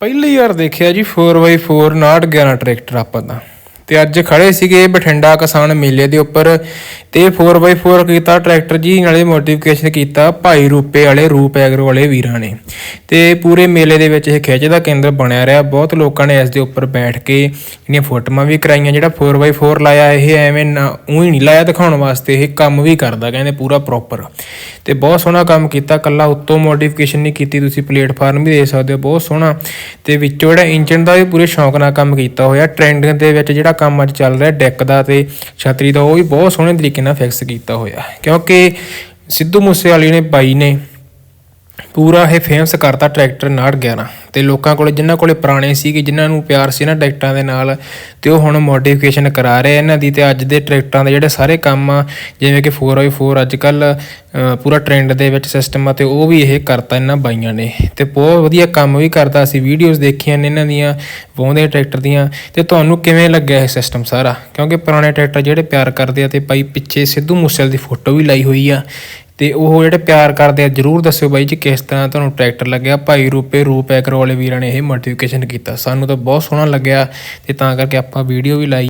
ਪਹਿਲੀ ਵਾਰ ਦੇਖਿਆ ਜੀ 4x4 911 ਟਰੈਕਟਰ ਆਪਾਂ ਤਾਂ। ਤੇ ਅੱਜ ਖੜੇ ਸੀਗੇ ਬਠਿੰਡਾ ਕਿਸਾਨ ਮੇਲੇ ਦੇ ਉੱਪਰ ਤੇ 4x4 ਕੀਤਾ ਟਰੈਕਟਰ ਜੀ ਨਾਲੇ ਮੋਟੀਫਿਕੇਸ਼ਨ ਕੀਤਾ, ਭਾਈ ਰੂਪੇ ਵਾਲੇ, ਰੂਪ ਐਗਰੋ ਵਾਲੇ ਵੀਰਾਂ ਨੇ। ਤੇ ਪੂਰੇ ਮੇਲੇ ਦੇ ਵਿੱਚ ਇਹ ਖਿੱਚ ਦਾ ਕੇਂਦਰ ਬਣਿਆ ਰਿਹਾ। ਬਹੁਤ ਲੋਕਾਂ ਨੇ ਇਸ ਦੇ ਉੱਪਰ ਬੈਠ ਕੇ ਜਿਹੜੀਆਂ ਫੋਟੋਆਂ ਵੀ ਕਰਾਈਆਂ। ਜਿਹੜਾ 4x4 ਲਾਇਆ, ਇਹ ਐਵੇਂ ਨਾ, ਉਹੀ ਨਹੀਂ ਲਾਇਆ ਦਿਖਾਉਣ ਵਾਸਤੇ, ਇਹ ਕੰਮ ਵੀ ਕਰਦਾ, ਕਹਿੰਦੇ ਪੂਰਾ ਪ੍ਰੋਪਰ ਤੇ ਬਹੁਤ ਸੋਹਣਾ ਕੰਮ ਕੀਤਾ ਕੱਲਾ ਉੱਤੋਂ ਮੋਡੀਫਿਕੇਸ਼ਨ ਨਹੀਂ ਕੀਤੀ ਤੁਸੀਂ ਪਲੇਟਫਾਰਮ ਵੀ ਦੇ ਸਕਦੇ ਹੋ, ਬਹੁਤ ਸੋਹਣਾ। ਤੇ ਵਿੱਚੋਂ ਜਿਹੜਾ ਇੰਜਨ ਦਾ ਵੀ ਪੂਰੇ ਸ਼ੌਂਕ ਨਾਲ ਕੰਮ ਕੀਤਾ ਹੋਇਆ ਟ੍ਰੈਂਡਿੰਗ ਦੇ ਵਿੱਚ ਜਿਹੜਾ ਕੰਮ ਅੱਜ ਚੱਲ ਰਿਹਾ, ਡੈਕ ਦਾ ਤੇ ਛਤਰੀ ਦਾ, ਉਹ ਵੀ ਬਹੁਤ ਸੋਹਣੇ ਤਰੀਕੇ ਨਾਲ ਫਿਕਸ ਕੀਤਾ ਹੋਇਆ ਕਿਉਂਕਿ ਸਿੱਧੂ ਮੂਸੇਵਾਲੀ ਨੇ ਬਾਈ ਨੇ ਪੂਰਾ ਇਹ ਫੇਮਸ ਕਰਤਾ ਟਰੈਕਟਰ 911 ਤੇ ਲੋਕਾਂ ਕੋਲ, ਜਿਨ੍ਹਾਂ ਕੋਲੇ ਪੁਰਾਣੇ ਸੀਗੇ, ਜਿਨ੍ਹਾਂ ਨੂੰ ਪਿਆਰ ਸੀ ਨਾ ਟਰੈਕਟਰਾਂ ਦੇ ਨਾਲ, ਤੇ ਉਹ ਹੁਣ ਮੋਡੀਫਿਕੇਸ਼ਨ ਕਰਾ ਰਹੇ ਆ ਇਹਨਾਂ ਦੀ, ਤੇ ਅੱਜ ਦੇ ਟਰੈਕਟਰਾਂ ਦੇ ਜਿਹੜੇ ਸਾਰੇ ਕੰਮ ਆ, ਜਿਵੇਂ ਕਿ 4x4 ਅੱਜ ਕੱਲ ਪੂਰਾ ਟ੍ਰੈਂਡ ਦੇ ਵਿੱਚ ਸਿਸਟਮ ਆ, ਤੇ ਉਹ ਵੀ ਇਹ ਕਰਤਾ ਇਹਨਾਂ ਬਾਈਆਂ ਨੇ। ਤੇ ਬਹੁਤ ਵਧੀਆ ਕੰਮ ਵੀ ਕਰਦਾ ਅਸੀਂ ਵੀਡੀਓਜ਼ ਦੇਖੀਆਂ ਨੇ ਇਹਨਾਂ ਦੀਆਂ ਵਾਹੁੰਦੇ ਟਰੈਕਟਰ ਦੀਆਂ, ਤੇ ਤੁਹਾਨੂੰ ਕਿਵੇਂ ਲੱਗਿਆ ਇਹ ਸਿਸਟਮ ਸਾਰਾ? ਕਿਉਂਕਿ ਪੁਰਾਣੇ ਟਰੈਕਟਰ ਜਿਹੜੇ ਪਿਆਰ ਕਰਦੇ ਆ, ਤੇ ਭਾਈ ਪਿੱਛੇ ਸਿੱਧੂ ਮੂਸੇਵਾਲ ਦੀ ਫੋਟੋ ਵੀ ਲਾਈ ਹੋਈ ਆ। ਤੇ ਉਹ ਜਿਹੜੇ ਪਿਆਰ ਕਰਦੇ ਆ, ਜਰੂਰ ਦੱਸਿਓ ਬਾਈ ਜੀ ਕਿਸ ਤਰ੍ਹਾਂ ਤੁਹਾਨੂੰ ਟਰੈਕਟਰ ਲੱਗਿਆ। ਭਾਈ ਰੂਪੇ, ਰੂਪ ਐਕਰ ਵਾਲੇ ਵੀਰਾਂ ਨੇ ਇਹ ਮੋਡੀਫਿਕੇਸ਼ਨ ਕੀਤਾ। ਸਾਨੂੰ ਤਾਂ ਬਹੁਤ ਸੋਹਣਾ ਲੱਗਿਆ ਤੇ ਤਾਂ ਕਰਕੇ ਆਪਾਂ ਵੀਡੀਓ ਵੀ ਲਾਈ।